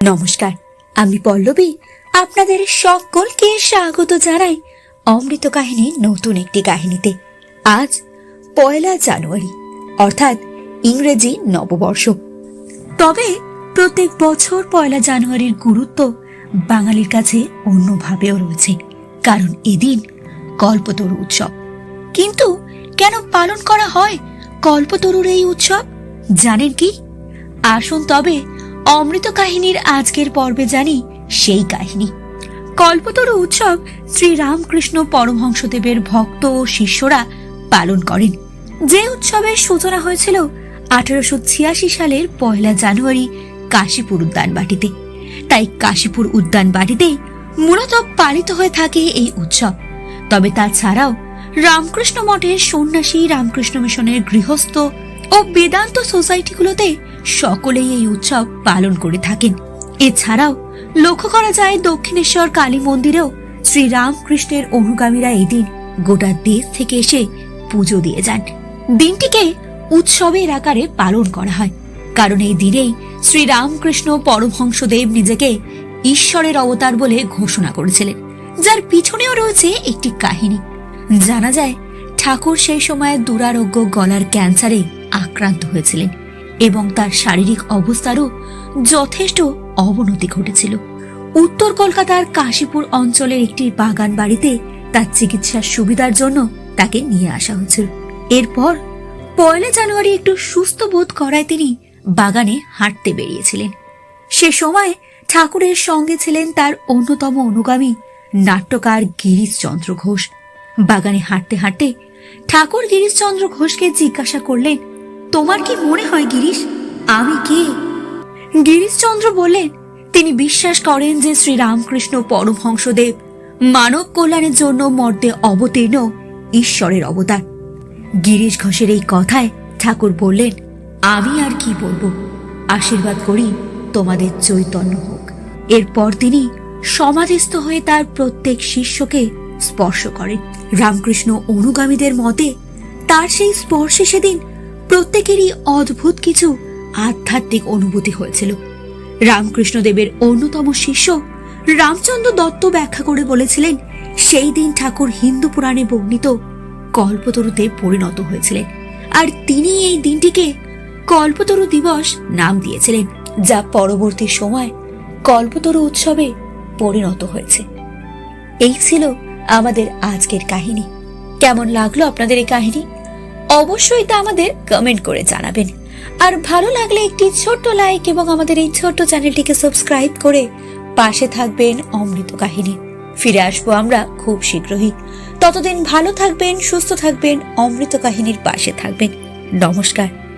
নমস্কার, আমি পল্লবী, আপনাদের সকলকে স্বাগত জানাই অমৃত কাহিনীর নতুন একটি কাহিনীতে। আজ পয়লা জানুয়ারি, অর্থাৎ ইংরেজি নববর্ষ। তবে প্রত্যেক বছর পয়লা জানুয়ারির গুরুত্ব বাঙালির কাছে অন্যভাবেও রয়েছে, কারণ এদিন কল্পতরু উৎসব। কিন্তু কেন পালন করা হয় কল্পতরুর এই উৎসব, জানেন কি? আসুন তবে অমৃত কাহিনীর আজকের পর্বে জানি সেই কাহিনী। কল্পতরু উৎসব শ্রী রামকৃষ্ণ পরমহংসদেবের ভক্ত ও শিষ্যরা পালন করেন। যে উৎসবের সূচনা হয়েছিল আঠারোশো ছিয়াশি সালের পয়লা জানুয়ারি কাশীপুর উদ্যানবাটিতে। তাই কাশীপুর উদ্যানবাটিতেই মূলত পালিত হয়ে থাকে এই উৎসব। তবে তাছাড়াও রামকৃষ্ণ মঠের সন্ন্যাসী রামকৃষ্ণ মিশনের গৃহস্থ ও বেদান্ত সোসাইটিগুলোতে সকলেই এই উৎসব পালন করে থাকেন। এছাড়াও লক্ষ্য করা যায় দক্ষিণেশ্বর কালী মন্দিরেও শ্রী রামকৃষ্ণের অনুগামীরা এদিন গোটা দেশ থেকে এসে পুজো দিয়ে যান। দিনটিকে উৎসবের আকারে পালন করা হয়। কারণ এই দিনেই শ্রী রামকৃষ্ণ পরমহংসদেব নিজেকে ঈশ্বরের অবতার বলে ঘোষণা করেছিলেন, যার পিছনেও রয়েছে একটি কাহিনী। জানা যায়, ঠাকুর সেই সময় দুরারোগ্য গলার ক্যান্সারে আক্রান্ত হয়েছিলেন এবং তার শারীরিক অবস্থারও যথেষ্ট অবনতি ঘটেছিল। উত্তর কলকাতার কাশীপুর অঞ্চলের একটি বাগান বাড়িতে তার চিকিৎসার সুবিধার জন্য তাকে নিয়ে আসা হয়েছিল। এরপর পয়লা জানুয়ারি একটু সুস্থ বোধ করায় তিনি বাগানে হাঁটতে বেরিয়েছিলেন। সে সময় ঠাকুরের সঙ্গে ছিলেন তার অন্যতম অনুগামী নাট্যকার গিরিশচন্দ্র ঘোষ। বাগানে হাঁটতে হাঁটতে ঠাকুর গিরিশচন্দ্র ঘোষকে জিজ্ঞাসা করলেন তোমার কি মনে হয়, গিরিশ? আমি কে? গিরিশচন্দ্র বললেন, তিনি বিশ্বাস করেন যে শ্রী রামকৃষ্ণ পরমহংসদেব মানব কল্যাণের জন্য মর্দে অবতীর্ণ ঈশ্বরের অবতার। গিরিশ ঘোষের এই কথায় ঠাকুর বললেন, আমি আর কি বলব? আশীর্বাদ করি তোমাদের চৈতন্য হোক। এরপর তিনি সমাধিস্থ হয়ে তার প্রত্যেক শিষ্যকে স্পর্শ করেন। রামকৃষ্ণ অনুগামীদের মতে তার সেই স্পর্শে সেদিন প্রত্যেকেরই অদ্ভুত কিছু আধ্যাত্মিক অনুভূতি হয়েছিল। রামকৃষ্ণদেবের অন্যতম শিষ্য রামচন্দ্র দত্ত ব্যাখ্যা করে বলেছিলেন, সেই দিন ঠাকুর হিন্দু পুরাণে বর্ণিত কল্পতরুতে পরিণত হয়েছিলেন আর তিনি এই দিনটিকে কল্পতরু দিবস নাম দিয়েছিলেন, যা পরবর্তী সময় কল্পতরু উৎসবে পরিণত হয়েছে। এই ছিল আমাদের আজকের কাহিনী। কেমন লাগল আপনাদের এই কাহিনী? অবশ্যই তা আমাদের কমেন্ট করে জানাবেন। আর ভালো লাগলে একটি ছোট্ট লাইক এবং আমাদের এই ছোট্ট চ্যানেলটিকে সাবস্ক্রাইব করে পাশে থাকবেন অমৃত কাহিনী। ফিরে আসব আমরা খুব শীঘ্রই। ততদিন ভালো থাকবেন, সুস্থ থাকবেন, অমৃত কাহিনীর পাশে থাকবেন। নমস্কার।